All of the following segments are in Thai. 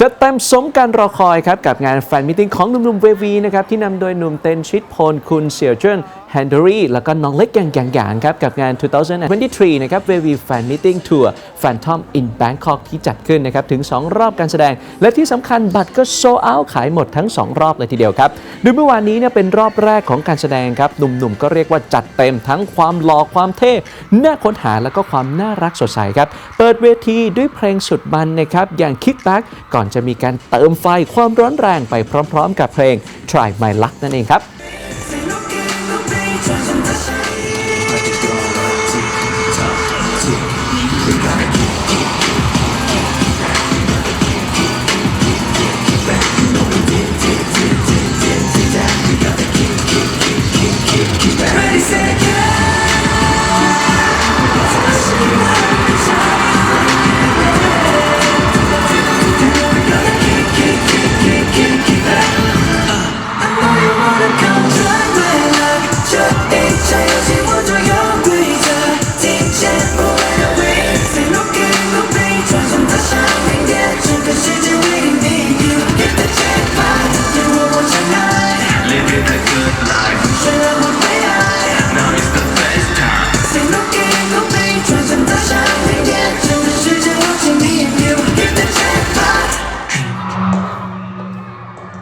จะเต็มสมการรอคอยครับกับงานแฟนมิทติ้งของหนุ่มๆเววีนะครับที่นำโดยหนุ่มเต้นชิดพลคุณเสี่ยวเจิ้นแฮนเดอรี่แล้วก็น้องเล็กแกงแกงหยางครับกับงาน 2023 นะครับเววีแฟนมิทติ้งทัวร์ Phantom in Bangkok ที่จัดขึ้นนะครับถึง 2 รอบการแสดง และที่สำคัญบัตรก็โซเอาขายหมดทั้ง 2 รอบเลยทีเดียวครับโดยเมื่อวานนี้เนี่ยเป็นรอบแรกของการแสดงครับหนุ่มๆก็เรียกว่าจัดเต็มทั้งความหล่อความเท่น่าค้นหาแล้วก็ความน่ารักสดใสครับเปิดเวทีด้วยเพลงสุดมันนะครับอย่าง Kickback ก่อนจะมีการเติมไฟความร้อนแรงไปพร้อม ๆ กับเพลง Try My Luck นั่นเองครับ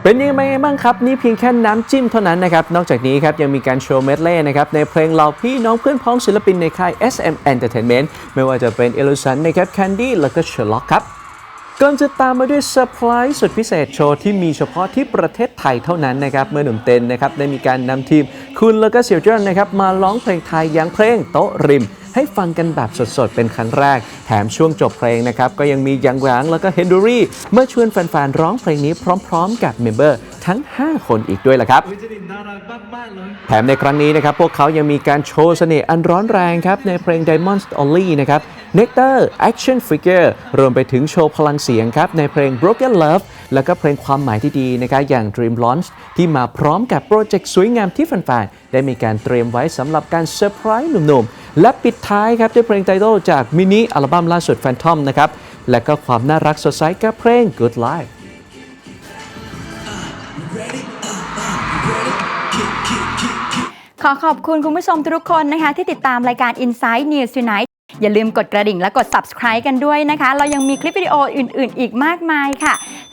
เป็นยังไงบ้างครับ นี่เพียงแค่น้ำจิ้มเท่านั้นนะครับ นอกจากนี้ครับยังมีการโชว์เมดเล่นะครับ ในเพลงเหล่าพี่น้องเพื่อนพ้องศิลปินในค่าย SM Entertainment ไม่ว่าจะเป็น e l u s i o n นะครับ Candy แล้วก็ Sherlock ครับก่อนจะตามมาด้วยเซอร์ไพรส์สุดพิเศษโชว์ที่มีเฉพาะที่ประเทศไทยเท่านั้นนะครับเมื่อหนุ่มเต้นนะครับได้มีการนำทีมคุณแล้วก็เสี่ยวเจิ้นนะครับมาร้องเพลงไทยอย่างเพลงโต๊ะริม ให้ฟังกันแบบสดๆ เป็นครั้งแรก แถมช่วงจบเพลงนะครับ ก็ยังมียังหวางแล้วก็เฮนดูรี่เมื่อชวนแฟนๆ ร้องเพลงนี้พร้อมๆ กับเมมเบอร์ทั้ง 5 คนอีกด้วยล่ะครับ แถมในครั้งนี้นะครับ พวกเขายังมีการโชว์เสน่ห์อันร้อนแรงครับ ในเพลง Diamonds Only นะครับ Nectar Action Figure รวมไปถึงโชว์พลังเสียงครับ ในเพลง Broken Love แล้วก็เพลงความหมายที่ดีนะครับอย่าง Dream Launch ที่มาพร้อมกับโปรเจกต์สวยงามที่แฟนๆ ได้มีการเตรียมไว้สำหรับการเซอร์ไพรส์หนุ่มๆ และปิดท้ายครับด้วยเพลงไตเติลจากมินิอัลบั้มล่าสุด Phantom นะครับ และก็ความน่ารักสดใสกับเพลง Good Life ขอขอบคุณคุณผู้ชมทุกคนนะคะ ที่ติดตามรายการ Inside News Tonight อย่าลืมกดกระดิ่งและกด subscribe กันด้วยนะคะ เรายังมีคลิปวิดีโออื่น ๆ อีกมากมายค่ะ